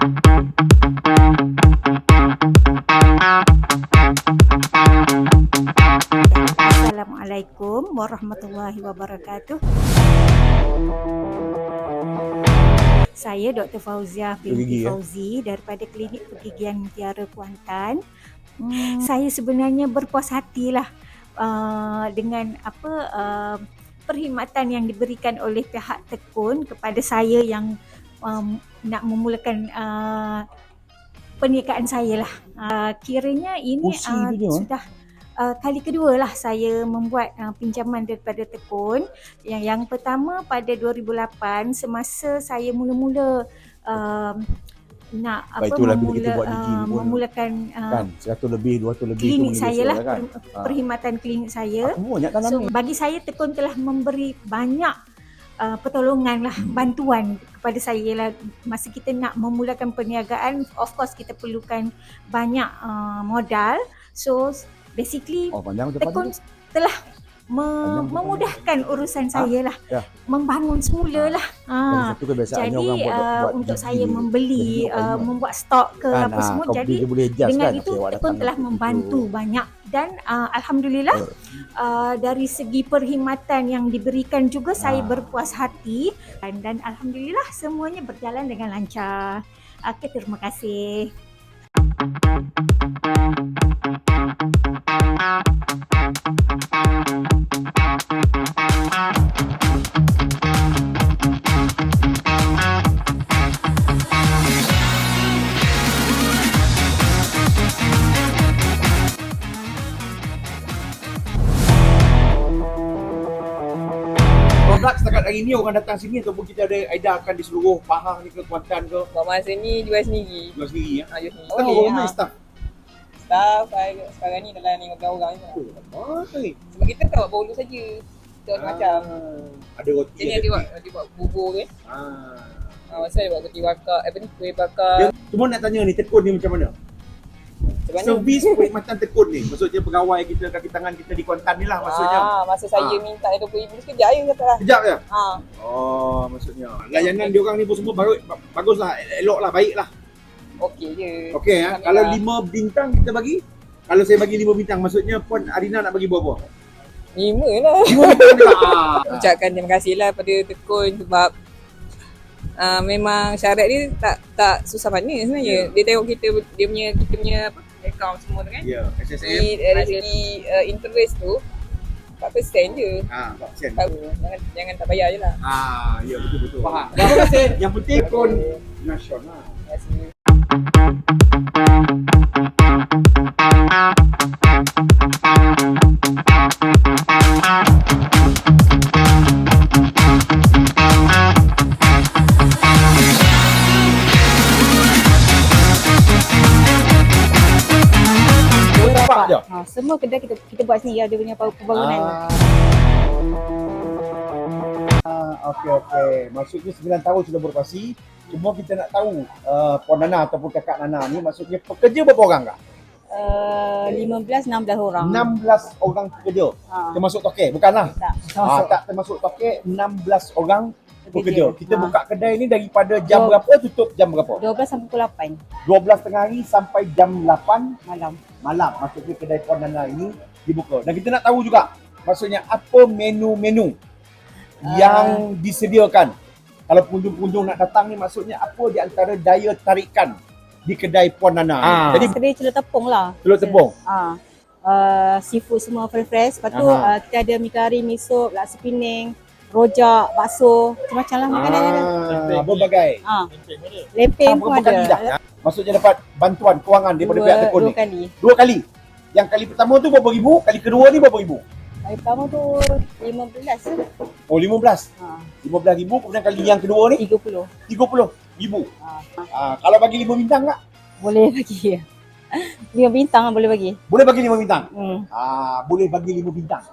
Assalamualaikum warahmatullahi wabarakatuh. Saya Dr. Fauzia binti ya? Fauzi daripada Klinik Pergigian Mutiara Kuantan. Hmm, saya sebenarnya berpuas hatilah uh, dengan apa uh, perkhidmatan yang diberikan oleh pihak Tekun kepada saya yang um, nak memulakan uh, perniagaan saya lah. Uh, kiranya ini uh, eh? sudah uh, kali kedua lah saya membuat uh, pinjaman daripada Tekun. Yang yang pertama pada 2008 semasa saya mula-mula um, nak Baik, apa itulah memula, kita buat uh, pun, memulakan uh, kan 100 lebih 200 lebih klinik saya lah, kan per- perkhidmatan klinik saya. aku banyak tanam So bagi saya Tekun telah memberi banyak uh, pertolongan lah, bantuan kepada saya lah masa kita nak memulakan perniagaan of course kita perlukan banyak uh, modal. So basically oh panjang Tekun tu telah me- Panjang memudahkan urusan saya lah. ya. Membangun semula lah. dan Ha. Jadi orang buat, uh, buat untuk gigi saya membeli, Jadi, uh, membuat stok ke kan, apa ah, semua jadi dengan kan itu Tekun telah membantu tu. banyak dan uh, alhamdulillah uh, dari segi perkhidmatan yang diberikan juga saya Ah. berpuas hati dan, dan alhamdulillah semuanya berjalan dengan lancar. Okey terima kasih. Produk setakat hari ni orang datang sini ataupun kita ada edarkan di seluruh Pahang ni ke Kuantan ke Buat masa ni jual sendiri. jual sendiri ya Ha, jual sendiri. Orang ramai ha. staff Staff sekarang ni dalam 15 orang je. oh, ramai ni Sebab kita tak buat bolu saja. Kita Ah, macam ada roti Jadi ada buat dia buat bubur kan. ah. Ha, masa dia buat roti bakar, apa ni, kuih bakar. Dia- Cuma nak tanya ni tekun ni macam mana Macam mana? servis perkhidmatan tekun ni maksudnya pegawai kita kaki tangan kita di Kuantan ni lah maksudnya Ah, masa saya Ah. minta RM20,000 sekejap je kata lah. kejap je Ha. Oh, maksudnya layanan dia orang ni pun semua bagus baguslah, elok lah, baik lah. Okey je. Okey ya. Kalau lima bintang kita bagi, kalau saya bagi lima bintang, maksudnya Puan Arina nak bagi berapa? Lima lah. Lima bintang dia. Ah. Ucapkan terima kasih lah pada Tekun sebab uh, memang syarat dia tak tak susah mana sebenarnya. Ya. Dia tengok kita dia punya kita punya apa account semua tu kan. Ya, SSM. Dari, dari segi uh, interest tu 4% je. Ah, Pak Sen. Tahu jangan jangan tak bayar je lah. Ah, ya betul betul. Faham. Terima kasih. Yang penting pun nasional. Terima kasih. Berapa je? Ha, semua kedai kita kita buat sendiri ada punya pembangunan. Ah, okey okey. Maksudnya 9 tahun sudah beroperasi. Cuma kita nak tahu uh, Puan Nana ataupun kakak Nana ni maksudnya pekerja berapa orang kah? Uh, 15 16 orang. 16 orang pekerja. Ha. Termasuk tokek, bukanlah? Tak. Ah, tak termasuk tokek 16 orang bekerja. Kita Ha. buka kedai ni daripada jam Dua- berapa tutup jam berapa? 12 sampai pukul 8 12 tengah hari sampai jam 8 malam. malam. Maksudnya kedai Puan Nana ini dibuka. Dan kita nak tahu juga maksudnya apa menu-menu Ah. yang disediakan. Kalau pengunjung-pengunjung nak datang ni maksudnya apa di antara daya tarikan di kedai Puan Nana. Ah. Jadi Kedai celur tepung lah. telur tepung. Ha. Uh, seafood semua fresh. Lepas tu Aha. uh, kita ada mi kari, mi sup, laksa pining, rojak, bakso, macam-macam lah makanan ada. Ah, berbagai. Ha. Lempeng Ah, pun ada. kali dah? Maksudnya dapat bantuan kewangan daripada Dua, pihak tekun dua ni. kali. Dua kali. Yang kali pertama tu berapa ribu, kali kedua ni berapa ribu? Kali pertama tu 15 Oh 15. ha. 15 ribu kemudian kali yang kedua ni 30. 30 ribu. Ha. Ah, kalau bagi 5 bintang tak? Boleh bagi. 5 bintang boleh bagi. Boleh bagi 5 bintang. Hmm. Ah, boleh bagi 5 bintang.